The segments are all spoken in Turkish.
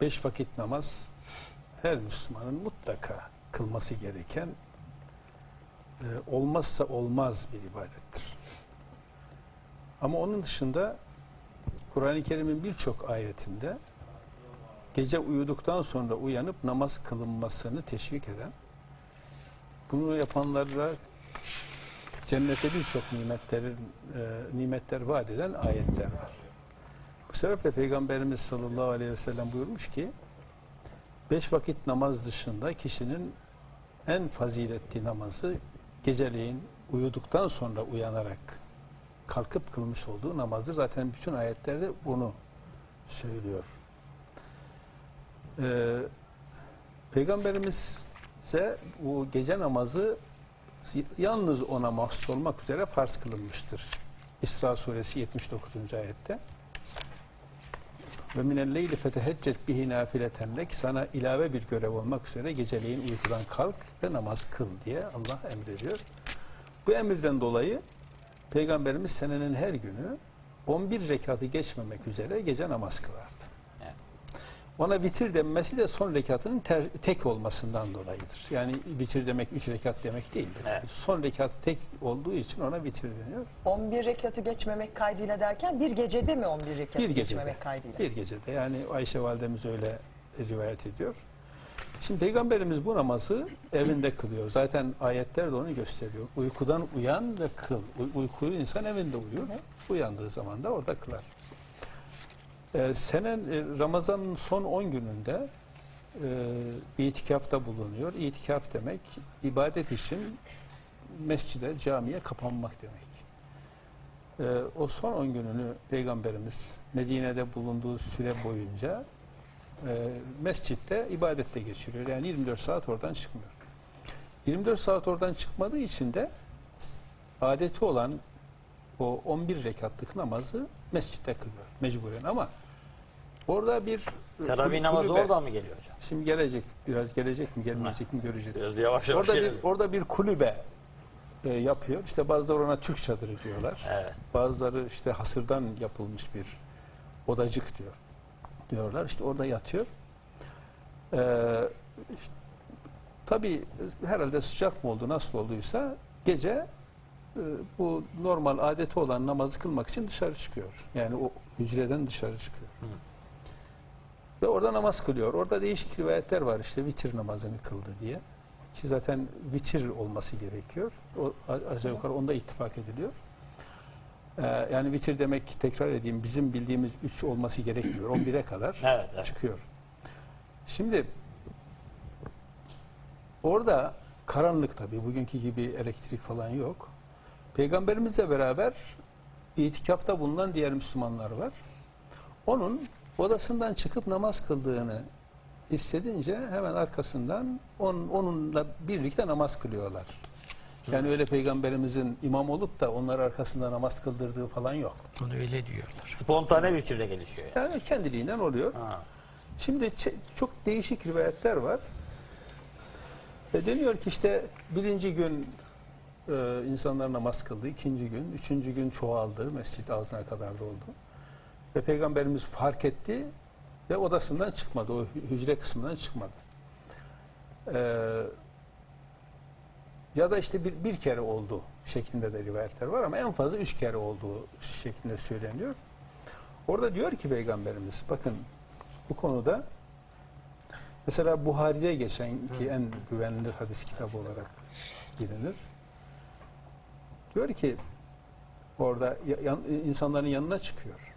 beş vakit namaz her Müslümanın mutlaka kılması gereken e, olmazsa olmaz bir ibadettir. Ama onun dışında Kur'an-ı Kerim'in birçok ayetinde gece uyuduktan sonra uyanıp namaz kılınmasını teşvik eden, bunu yapanlara cennete birçok nimetlerin e, nimetler vaat eden ayetler var. Bu sebeple Peygamberimiz sallallahu aleyhi ve sellem buyurmuş ki beş vakit namaz dışında kişinin en faziletli namazı geceleyin uyuduktan sonra uyanarak kalkıp kılmış olduğu namazdır. Zaten bütün ayetlerde bunu söylüyor. Ee, Peygamberimize bu gece namazı yalnız ona mahsus olmak üzere farz kılınmıştır. İsra suresi 79. ayette. Ve minel leyli feteheccet bihi nafileten sana ilave bir görev olmak üzere geceleyin uykudan kalk ve namaz kıl diye Allah emrediyor. Bu emirden dolayı Peygamberimiz senenin her günü 11 rekatı geçmemek üzere gece namaz kılardı. Ona vitir denmesi de son rekatının ter- tek olmasından dolayıdır. Yani vitir demek 3 rekat demek değildir. Evet. Son rekatı tek olduğu için ona vitir deniyor. 11 rekatı geçmemek kaydıyla derken bir gecede mi 11 rekatı Bir gecede. geçmemek kaydıyla? Bir gecede. Yani Ayşe validemiz öyle rivayet ediyor. Şimdi Peygamberimiz bu namazı evinde kılıyor. Zaten ayetler de onu gösteriyor. Uykudan uyan ve kıl. Uy- uykuyu insan evinde uyur. Uyandığı zaman da orada kılar. Ee, senen e, Ramazan'ın son 10 gününde e, itikafta bulunuyor. İtikaf demek ibadet için mescide, camiye kapanmak demek. Ee, o son 10 gününü Peygamberimiz Medine'de bulunduğu süre boyunca e, mescitte ibadette geçiriyor. Yani 24 saat oradan çıkmıyor. 24 saat oradan çıkmadığı için de adeti olan o 11 rekatlık namazı mescitte kılıyor mecburen ama orada bir Teravih namazı kulübe- oradan mı geliyor hocam? Şimdi gelecek biraz gelecek mi gelmeyecek mi göreceğiz. Biraz yavaş yavaş Orada bir, gelelim. orada bir kulübe e, yapıyor. İşte bazıları ona Türk çadırı diyorlar. Evet. Bazıları işte hasırdan yapılmış bir odacık diyor. Diyorlar. İşte orada yatıyor. Ee, işte, tabii herhalde sıcak mı oldu nasıl olduysa gece e, bu normal adeti olan namazı kılmak için dışarı çıkıyor. Yani o hücreden dışarı çıkıyor. Ve orada namaz kılıyor. Orada değişik rivayetler var işte vitir namazını kıldı diye. Ki zaten vitir olması gerekiyor. O aşağı yukarı onda ittifak ediliyor. Ee, yani vitir demek tekrar edeyim bizim bildiğimiz 3 olması gerekmiyor. 11'e kadar Evet, evet. çıkıyor. Şimdi orada karanlık tabii bugünkü gibi elektrik falan yok. Peygamberimizle beraber itikafta bulunan diğer Müslümanlar var. Onun odasından çıkıp namaz kıldığını hissedince hemen arkasından onun, onunla birlikte namaz kılıyorlar. Yani öyle peygamberimizin imam olup da onlar arkasında namaz kıldırdığı falan yok. Onu öyle diyorlar. Spontane bir biçimde gelişiyor. Yani. Yani kendiliğinden oluyor. Ha. Şimdi çok değişik rivayetler var. Ve deniyor ki işte birinci gün e, insanlar namaz kıldı, ikinci gün, üçüncü gün çoğaldı, mescit ağzına kadar doldu. Ve Peygamberimiz fark etti ve odasından çıkmadı, o hü- hücre kısmından çıkmadı. Ee, ya da işte bir, bir kere oldu şeklinde de rivayetler var ama en fazla üç kere olduğu şeklinde söyleniyor. Orada diyor ki Peygamberimiz, bakın bu konuda mesela Buhari'de geçen ki en güvenilir hadis kitabı olarak bilinir. Diyor ki orada ya- yan- insanların yanına çıkıyor.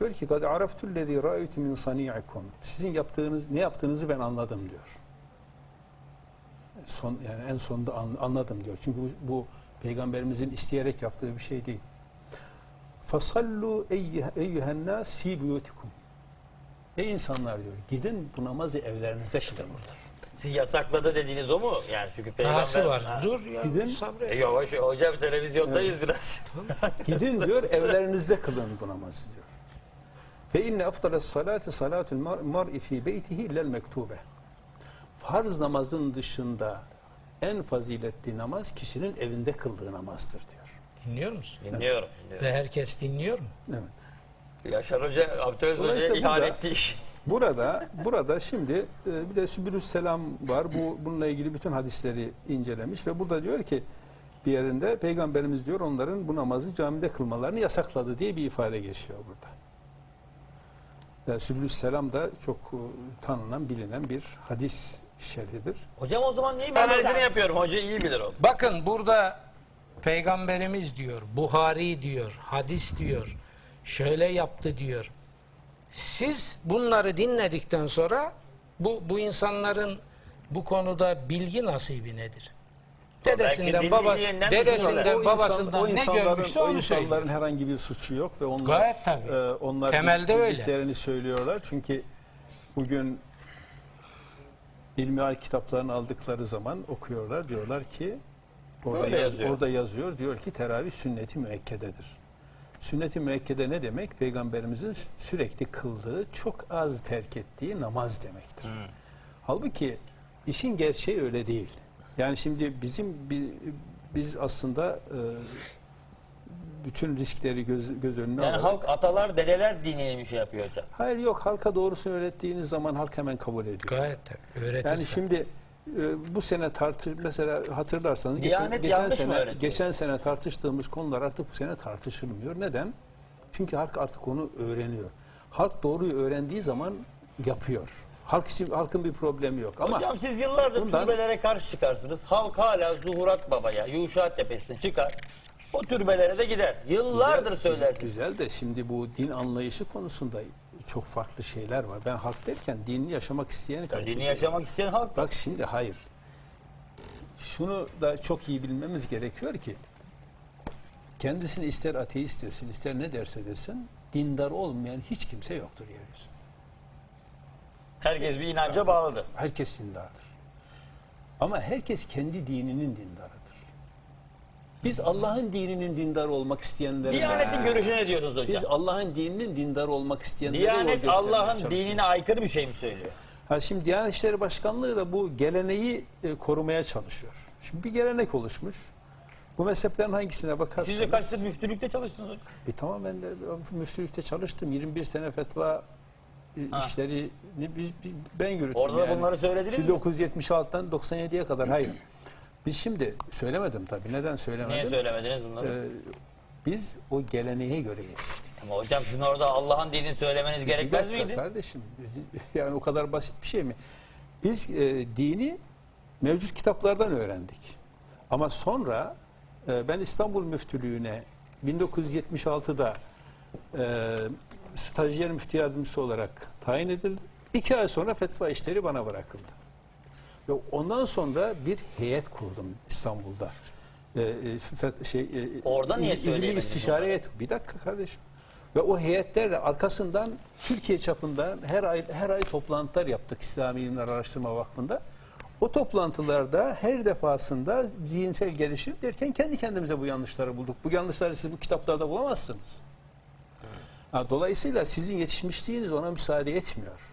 Diyor ki kad araftu lezi ra'aytu min sani'ikum. Sizin yaptığınız ne yaptığınızı ben anladım diyor. Son yani en sonunda an- anladım diyor. Çünkü bu, bu peygamberimizin isteyerek yaptığı bir şey değil. Fasallu eyyühen nas fi buyutikum. Ey insanlar diyor, gidin bu namazı evlerinizde kılın. Siz yasakladı dediğiniz o mu? Yani çünkü peygamber... Dahası var. Ha. Dur ya. Gidin. sabret. E, yavaş hocam televizyondayız biraz. Gidin diyor, evlerinizde kılın bu namazı diyor. Fe inne afdales salati salatul mar- mar'i fi beytihi illel mektube. Farz namazın dışında en faziletli namaz kişinin evinde kıldığı namazdır diyor. Dinliyor musun? Dinliyorum. dinliyorum. Ve herkes dinliyor mu? Evet. Yaşar Hoca, Abdülaziz Dolayısıyla Hoca'ya ihanet iş. Burada burada şimdi e, bir de Sübülüs Selam var. Bu bununla ilgili bütün hadisleri incelemiş ve burada diyor ki bir yerinde peygamberimiz diyor onların bu namazı camide kılmalarını yasakladı diye bir ifade geçiyor burada. Yani Sübülüs Selam da çok e, tanınan, bilinen bir hadis şerhidir. Hocam o zaman neyin analizini yapıyorum? Hoca iyi bilir o. Bakın burada peygamberimiz diyor, Buhari diyor, hadis diyor, şöyle yaptı diyor. Siz bunları dinledikten sonra bu bu insanların bu konuda bilgi nasibi nedir? Dedesinden, baba, dedesinden, düşünüyorlar. O insan- babasından o ne insanların, görmüşse o onu insanların söylüyor. herhangi bir suçu yok ve onlar Gayet tabii. e, onlar Temelde öyle. söylüyorlar. Çünkü bugün ilmihal kitaplarını aldıkları zaman okuyorlar diyorlar ki orada, yaz- yazıyor. orada yazıyor diyor ki teravih sünneti müekkededir. Sünnet-i müekkede ne demek? Peygamberimizin sürekli kıldığı, çok az terk ettiği namaz demektir. Halbuki işin gerçeği öyle değil. Yani şimdi bizim bi- biz aslında e, bütün riskleri göz, göz önüne Yani alarak halk atalar dedeler dinini bir şey yapıyor hocam. Hayır yok halka doğrusunu öğrettiğiniz zaman halk hemen kabul ediyor. Gayet tabii. Öğretirse. Yani şimdi e, bu sene tartı mesela hatırlarsanız Diyanet geçen, geçen yanlış mı sene öğretiyor? geçen sene tartıştığımız konular artık bu sene tartışılmıyor. Neden? Çünkü halk artık onu öğreniyor. Halk doğruyu öğrendiği zaman yapıyor. Halk için halkın bir problemi yok ama Hocam siz yıllardır bundan- türbelere karşı çıkarsınız. Halk hala Zuhurat Baba'ya, Yuşa Tepesi'ne çıkar. O türbelere de gider. Yıllardır söylersiniz. Güzel de şimdi bu din anlayışı konusunda çok farklı şeyler var. Ben halk derken dinini yaşamak isteyeni Dini karşılıyorum. yaşamak isteyen halk. Bak şimdi hayır. Şunu da çok iyi bilmemiz gerekiyor ki kendisini ister ateist desin, ister ne derse desin, dindar olmayan hiç kimse yoktur yeryüzünde. Herkes bir inanca bağlıdır. Herkes dindardır. Ama herkes kendi dininin dindarıdır. Biz Allah'ın dininin dindar olmak isteyenlere Diyanetin görüşü ne diyorsunuz hocam? biz Allah'ın dininin dindar olmak isteyenlere Diyanet Allah'ın dinine aykırı bir şey mi söylüyor? Ha şimdi Diyanet İşleri Başkanlığı da bu geleneği e, korumaya çalışıyor. Şimdi bir gelenek oluşmuş. Bu mezheplerin hangisine bakarsanız... Siz de kaç yıl müftülükte çalıştınız hocam? E tamam ben de müftülükte çalıştım. 21 sene fetva e, Ha. işlerini biz, biz- ben yürüttüm. Orada da bunları söylediniz mi? 1976'dan 97'ye kadar hayır. Biz şimdi söylemedim tabii. Neden söylemedim? Niye söylemediniz bunları? Ee, biz o geleneğe göre yetiştik. Ama hocam sizin orada Allah'ın dinini söylemeniz Bir gerekmez dakika miydi? Kardeşim yani o kadar basit bir şey mi? Biz e, dini mevcut kitaplardan öğrendik. Ama sonra e, ben İstanbul Müftülüğü'ne 1976'da e, stajyer müftü yardımcısı olarak tayin edildim. İki ay sonra fetva işleri bana bırakıldı. Ve ondan sonra bir heyet kurdum İstanbul'da. E, e, şey, e, Orada niye söyleyemediniz istişare heyeti. Bir dakika kardeşim. Ve o heyetlerle arkasından Türkiye çapında her ay her ay toplantılar yaptık İslami İlimler Araştırma Vakfı'nda. O toplantılarda her defasında zihinsel gelişim derken kendi kendimize bu yanlışları bulduk. Bu yanlışları siz bu kitaplarda bulamazsınız. Ha, dolayısıyla sizin yetişmişliğiniz ona müsaade etmiyor.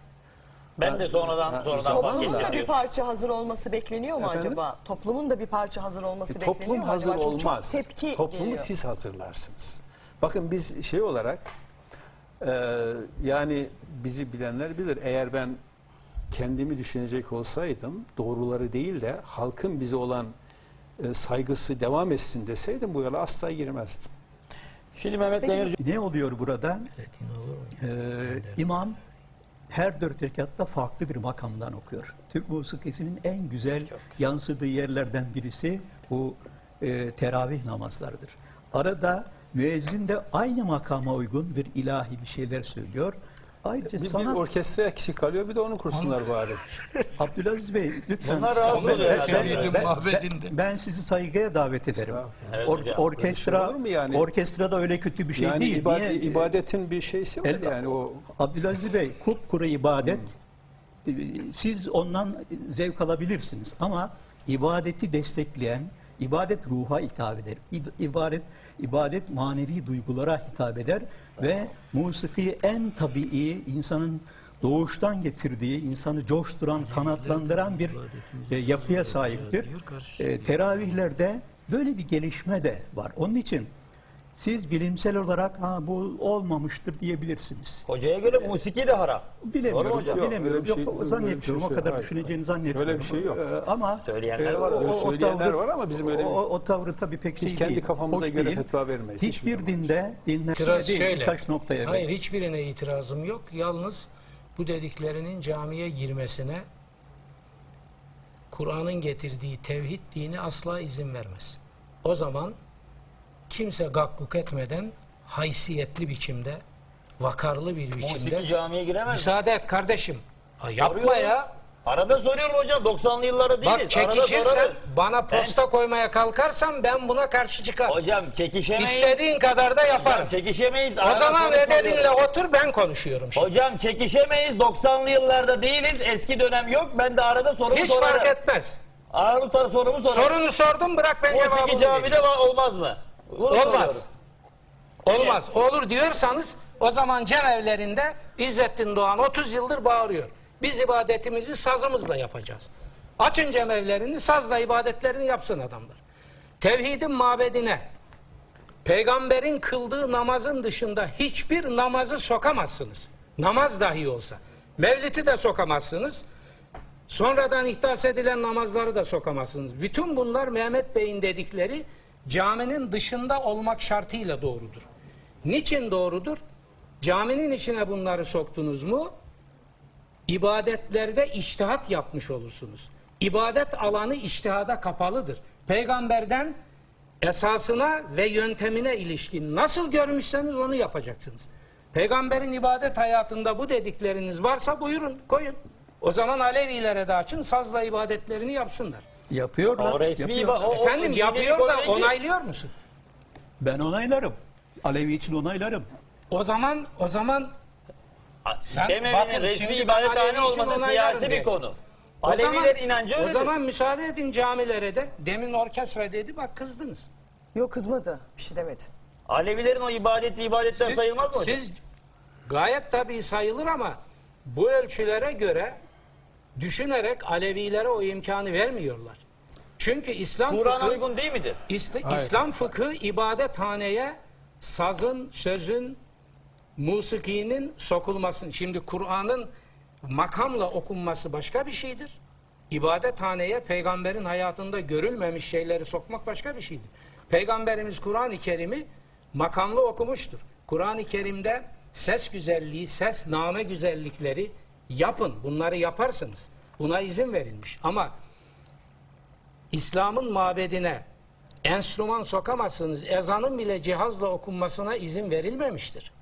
Ben de sonradan Ha, sonradan fark Toplumun ettim da bir diyorsun. parça hazır olması bekleniyor mu Efendim? acaba? Toplumun da bir parça hazır olması E, bekleniyor toplum mu hazır acaba? Çünkü olmaz. Çok tepki Toplumu geliyor. siz hazırlarsınız. Bakın biz şey olarak e, yani bizi bilenler bilir. Eğer ben kendimi düşünecek olsaydım doğruları değil de halkın bize olan e, saygısı devam etsin deseydim bu yola asla girmezdim. Şimdi Mehmet Demirci Ne oluyor burada? Ee, imam her dört rekatta farklı bir makamdan okuyor. Türk musikisinin en güzel yansıdığı yerlerden birisi bu e, teravih namazlarıdır. Arada müezzin de aynı makama uygun bir ilahi bir şeyler söylüyor. Ayrıca Bir, bir sanat orkestra kişi kalıyor bir de onu kursunlar bari. Abdülaziz Bey lütfen Bunlar rahatsız ben- oluyor ben- ben- ben- mabedinde. ben sizi saygıya davet ederim. Evet Or- orkestra şey yani? orkestra da öyle kötü bir şey yani değil. ibad- Niye? ibadetin bir şeysi var El- yani o Abdülaziz Bey kupkuru ibadet. Ee, Siz ondan zevk alabilirsiniz ama ibadeti destekleyen ibadet ruha hitap eder. İb- İbadet ibadet manevi duygulara hitap eder ve musiki en tabii insanın doğuştan getirdiği, insanı coşturan, kanatlandıran bir e, yapıya sahiptir. E, teravihlerde böyle bir gelişme de var. Onun için siz bilimsel olarak ha bu olmamıştır diyebilirsiniz. Hocaya göre musiki de haram. Bilemiyorum. Doğru hocam? Yok, bilemiyorum. şey- Yok, bir zannetmiyorum. şey o kadar hayır. düşüneceğini zannetmiyorum. Öyle bir şey yok. Ee, ama Söyleyenler var, öyle söyleyenler var ama bizim öyle bir- o, o tavrı tabii pek Biz şey kendi değil. kafamıza hoş göre değil. fetva vermeyiz hiçbir dinde dinler İtiraz değil şöyle. birkaç noktaya Hayır evet. hiçbirine itirazım yok. Yalnız bu dediklerinin camiye girmesine Kur'an'ın getirdiği tevhid dini asla izin vermez. O zaman kimse gakkuk etmeden haysiyetli biçimde, vakarlı bir biçimde Musiki camiye giremez. mi? müsaade et kardeşim. Ha, yapma Soruyorum. ya. Arada soruyorum hocam. 90'lı yıllarda değiliz. Bak Arada çekişirsen sorarız. bana posta koymaya kalkarsan ben buna karşı çıkarım. Hocam çekişemeyiz. İstediğin kadar da yaparım. Hocam çekişemeyiz. O Arada zaman soru soruyorum. otur ben konuşuyorum şimdi. Hocam çekişemeyiz. 90'lı yıllarda değiliz. Eski dönem yok. Ben de arada sorumu Hiç sorarım. fark etmez. Arada sorumu sorarım. Sorunu sordum bırak ben cevabını Musiki vereyim. camide olmaz mı? Bunu Olmaz. soruyorum. Olmaz. Olur diyorsanız o zaman cem evlerinde İzzettin Doğan 30 yıldır bağırıyor. Biz ibadetimizi sazımızla yapacağız. Açın cem evlerini sazla ibadetlerini yapsın adamlar. Tevhidin mabedine peygamberin kıldığı namazın dışında hiçbir namazı sokamazsınız. Namaz dahi olsa. Mevliti de sokamazsınız. Sonradan ihdas edilen namazları da sokamazsınız. Bütün bunlar Mehmet Bey'in dedikleri caminin dışında olmak şartıyla doğrudur. Niçin doğrudur? Caminin içine bunları soktunuz mu ibadetlerde iştihat yapmış olursunuz. İbadet alanı iştihada kapalıdır. Peygamberden esasına ve yöntemine ilişkin nasıl görmüşseniz onu yapacaksınız. Peygamberin ibadet hayatında bu dedikleriniz varsa buyurun koyun. O zaman Alevilere de açın sazla ibadetlerini yapsınlar. Yapıyorlar. O resmi yapıyorlar. o- Efendim yapıyor da onaylıyor musun? Ben onaylarım. Alevi için onaylarım. O zaman o zaman Sen- bakın resmi ibadethane olması siyasi bir konu. o Aleviler zaman, inancı O öyledir. zaman müsaade edin camilere de. Demin orkestra dedi bak kızdınız. Yok kızmadı. Bir şey demedi. Alevilerin o ibadeti ibadetten sayılmaz mı hocam? Siz gayet tabii sayılır ama bu ölçülere göre düşünerek Alevilere o imkanı vermiyorlar. Çünkü İslam Kur'an'a fıkhı, uygun değil midir? İsl- Hayır. İslam fıkhı ibadethaneye sazın, sözün, musikinin sokulmasın. Şimdi Kur'an'ın makamla okunması başka bir şeydir. İbadethaneye peygamberin hayatında görülmemiş şeyleri sokmak başka bir şeydir. Peygamberimiz Kur'an-ı Kerim'i makamlı okumuştur. Kur'an-ı Kerim'de ses güzelliği, ses name güzellikleri yapın. Bunları yaparsınız. Buna izin verilmiş. Ama İslam'ın mabedine enstrüman sokamazsınız. Ezanın bile cihazla okunmasına izin verilmemiştir.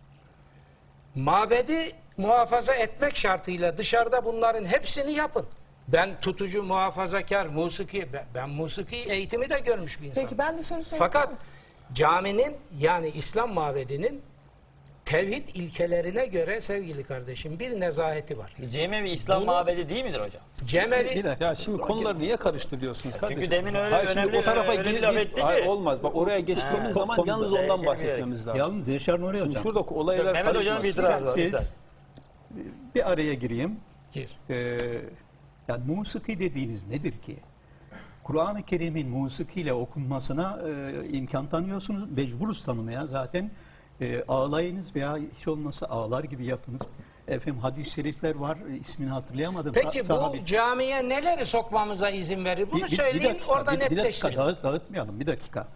Mabedi muhafaza etmek şartıyla dışarıda bunların hepsini yapın. Ben tutucu, muhafazakar, musiki, ben, ben musiki eğitimi de görmüş bir insanım. Peki ben bir soru sorayım. Fakat caminin yani İslam mabedinin tevhid ilkelerine göre sevgili kardeşim bir nezaheti var. Cemevi İslam Bunu- mabedi değil midir hocam? Cemevi Bir dakika. Ya şimdi konuları niye karıştırıyorsunuz kardeşim? demin öyle Hayır, şimdi önemli- o tarafa öyle laf etti Hayır, olmaz. Bak oraya geçtiğimiz Ha. zaman yalnız ondan bahsetmemiz lazım. Yalnız Yaşar Nuri Şimdi Hocam. şurada olaylar Mehmet hocam bir itiraz var. Siz-. Bir araya gireyim. Gir. Ee, yani musiki dediğiniz nedir ki? Kur'an-ı Kerim'in musikiyle okunmasına e, imkan tanıyorsunuz. Mecburuz tanımaya zaten. E, ağlayınız veya hiç olmazsa ağlar gibi yapınız. Efendim hadis-i şerifler var. e, ismini hatırlayamadım. Peki Sa- bu sahabe- camiye neleri sokmamıza izin verir? Bunu söyleyin dakika, orada bir- bir dakika, dağıt- dağıtmayalım bir dakika.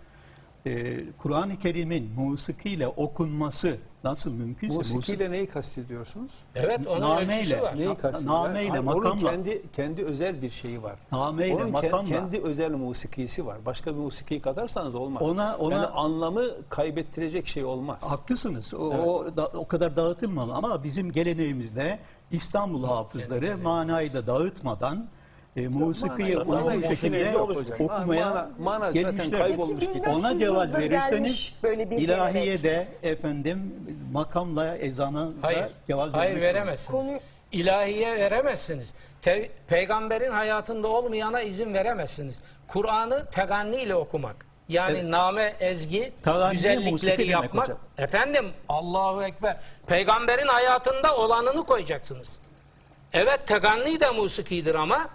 Ee, Kur'an-ı Kerim'in musikiyle okunması nasıl mümkünse Musikiyle neyi kastediyorsunuz? Evet onun Nameyle. var. Neyi kastediyorsunuz? nameyle, Hayır, makamla. Onun kendi, kendi özel bir şeyi var. Nameyle, onun makamla. kendi özel musikisi var. Başka bir musiki katarsanız olmaz. Ona- ona- yani anlamı kaybettirecek şey olmaz. Haklısınız. O, o, da- o kadar dağıtılmalı ama bizim geleneğimizde İstanbul hafızları manayı da dağıtmadan e, musikiyi Manayı- uygun şekilde okumaya Mana- zaten gelmişler. kaybolmuş Peki, gidiyor. Ona 1400 cevaz verirseniz gelmiş böyle bir ilahiyede efendim makamla ezana da Hayır. cevaz Hayır vermek veremezsiniz. Konu- İlahiye veremezsiniz. Te- peygamberin hayatında olmayana izin veremezsiniz. Kur'an'ı teganniyle okumak. Yani Evet. name, ezgi, Teganni musiki güzellikleri demek yapmak. hocam. Efendim Allahu Ekber. Peygamberin hayatında olanını koyacaksınız. Evet teganni de musikidir ama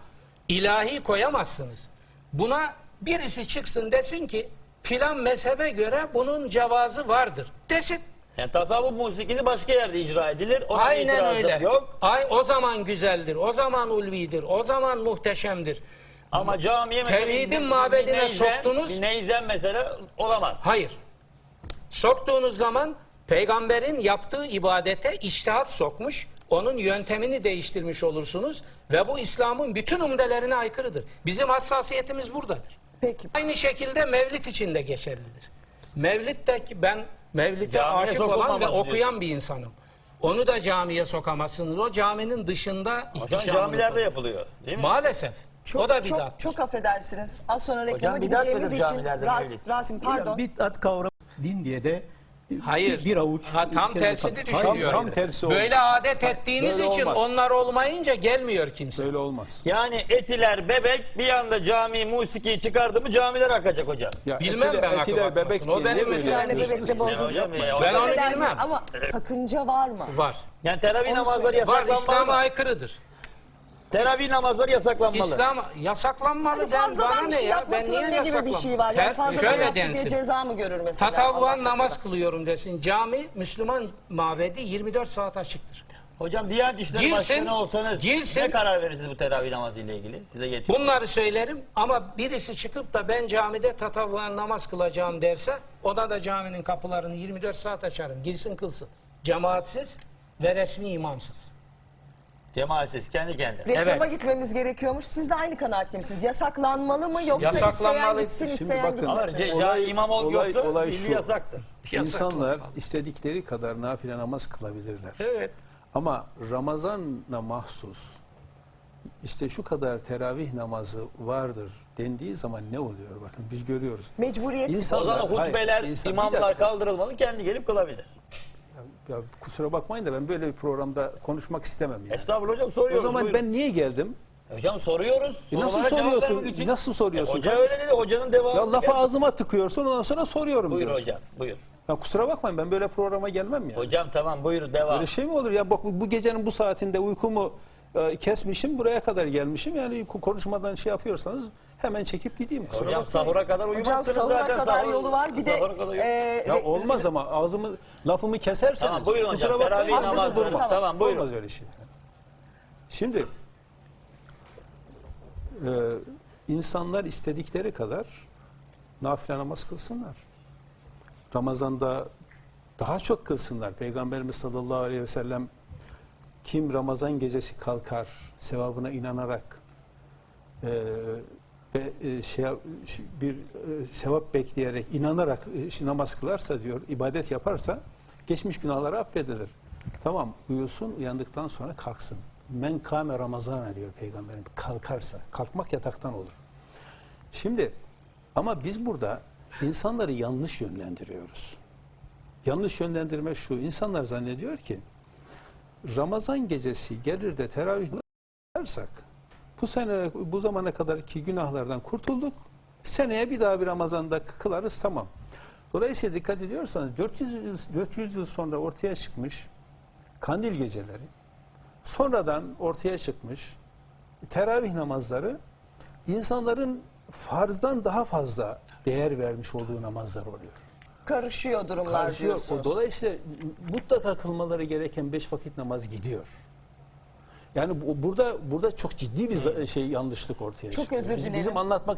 ilahi koyamazsınız. Buna birisi çıksın desin ki filan mezhebe göre bunun cevazı vardır desin. Yani tasavvuf musikisi başka yerde icra edilir. Ona Aynen öyle. yok. Ay o zaman güzeldir, o zaman ulvidir, o zaman muhteşemdir. Ama camiye Tevhidin mabedine neyzen- soktunuz. Neyzen mesela olamaz. Hayır. Soktuğunuz zaman peygamberin yaptığı ibadete iştihat sokmuş, onun yöntemini değiştirmiş olursunuz ve bu İslam'ın bütün umdelerine aykırıdır. Bizim hassasiyetimiz buradadır. Peki. Aynı şekilde mevlit için de geçerlidir. Mevlit de ki ben mevlite Camiye aşık olan ve okuyan diyorsun. bir insanım. Onu da camiye sokamazsınız. O caminin dışında ihtişamını camilerde korur. yapılıyor. Değil mi? Maalesef. Çok, o da çok, bidat. çok affedersiniz. Az sonra reklama Hocam bidat gideceğimiz için. Ra-? Rasim pardon. Bid'at kavramı din diye de Hayır. bir, avuç Ha, tam şey tersini düşünüyorum. tam tersi oldu. Böyle adet ettiğiniz Böyle için olmaz. onlar olmayınca gelmiyor kimse. Böyle olmaz. Yani etiler bebek bir anda cami musikiyi çıkardı mı camiler akacak hocam. Ya Bilmem etiler- ben etiler bebek. O benim böyle Yani bebekte Ya ya, Çok Ben onu bilmem. Ama sakınca var mı? Var. Yani teravih namazları söyle. Var. yasaklanmalı. İslam'a aykırıdır. Teravih namazları yasaklanmalı. İslam yasaklanmalı. Hani ben, bana ne şey ya? Ben niye ne gibi bir şey var? Yani Ter- fazladan şöyle densin. ceza mı görür mesela? Tatavvuan Allah namaz katında? kılıyorum desin. Cami Müslüman mabedi 24 saat açıktır. Hocam Diyanet İşleri Girsin, Başkanı olsanız girsin. ne karar verirsiniz bu teravih namazı ile ilgili? Size getiriyorum. Bunları söylerim ama birisi çıkıp da ben camide tatavvuan namaz kılacağım derse ona da caminin kapılarını 24 saat açarım. Girsin kılsın. Cemaatsiz ve resmi imamsız. Cemaatsiz kendi kendine. Reklama Evet. gitmemiz gerekiyormuş. Siz de aynı kanaatte misiniz? Yasaklanmalı mı yoksa Yasaklanmalı. isteyen gitsin Şimdi isteyen bakın, Ama gitmesin? ce- Olay- ya imam ol olay- yoksa olay milli şu. yasaktır. İnsanlar istedikleri kadar nafile namaz kılabilirler. Evet. Ama Ramazan'a mahsus işte şu kadar teravih namazı vardır dendiği zaman ne oluyor bakın biz görüyoruz. Mecburiyet? O İnsanlar, zaman hayır, hutbeler, insan- bir imamlar dakika. kaldırılmalı, kendi gelip kılabilir. Ya, kusura bakmayın da ben böyle bir programda konuşmak istemem yani. Estağfurullah hocam O soruyoruz. zaman buyurun. ben niye geldim? Hocam soruyoruz. E nasıl Sorulara cevap soruyorsun? vermek için. Nasıl soruyorsun? E, hoca öyle dedi, hocanın devamı. Ya lafı ağzıma tıkıyorsun ondan sonra soruyorum Buyur diyorsun. hocam, buyur. Ya kusura bakmayın ben böyle programa gelmem ya. Hocam tamam buyur devam. Böyle şey mi olur ya bak bu gecenin bu saatinde uykumu e, kesmişim buraya kadar gelmişim yani konuşmadan şey yapıyorsanız hemen çekip gideyim. Kusura Hocam bakmayın. sahura kadar Hocam uyumazsınız sahura zaten. kadar yolu var. Bir de sahura kadar yok. e, Ya olmaz ama ağzımı lafımı keserseniz. Tamam, buyurun hocam, kusura bakmayın, teravih haklısınız, namazları. olmaz. Tamam. Tamam, buyurun. Olmaz öyle şey. Şimdi e, insanlar istedikleri kadar nafile namaz kılsınlar. Ramazan'da daha çok kılsınlar. Peygamberimiz sallallahu aleyhi ve sellem kim Ramazan gecesi kalkar sevabına inanarak e, ve e, şey bir e, sevap bekleyerek inanarak e, namaz kılarsa diyor ibadet yaparsa geçmiş günahları affedilir. Tamam uyusun uyandıktan sonra kalksın. Men kâme Ramazana diyor peygamberim kalkarsa kalkmak yataktan olur. Şimdi ama biz burada insanları yanlış yönlendiriyoruz. Yanlış yönlendirme şu. insanlar zannediyor ki Ramazan gecesi gelir de teravih kılarsak bu sene bu zamana kadarki günahlardan kurtulduk. Seneye bir daha bir Ramazan'da kılarız tamam. Dolayısıyla dikkat ediyorsanız 400 yıl, 400 yıl sonra ortaya çıkmış kandil geceleri sonradan ortaya çıkmış teravih namazları insanların farzdan daha fazla değer vermiş olduğu namazlar oluyor. Karışıyor durumlar Karışıyor. diyorsunuz. Dolayısıyla mutlaka kılmaları gereken beş vakit namaz gidiyor. Yani bu- burada burada çok ciddi bir za- şey yanlışlık ortaya Çok çıkıyor. özür Biz- dilerim. Bizim anlatmak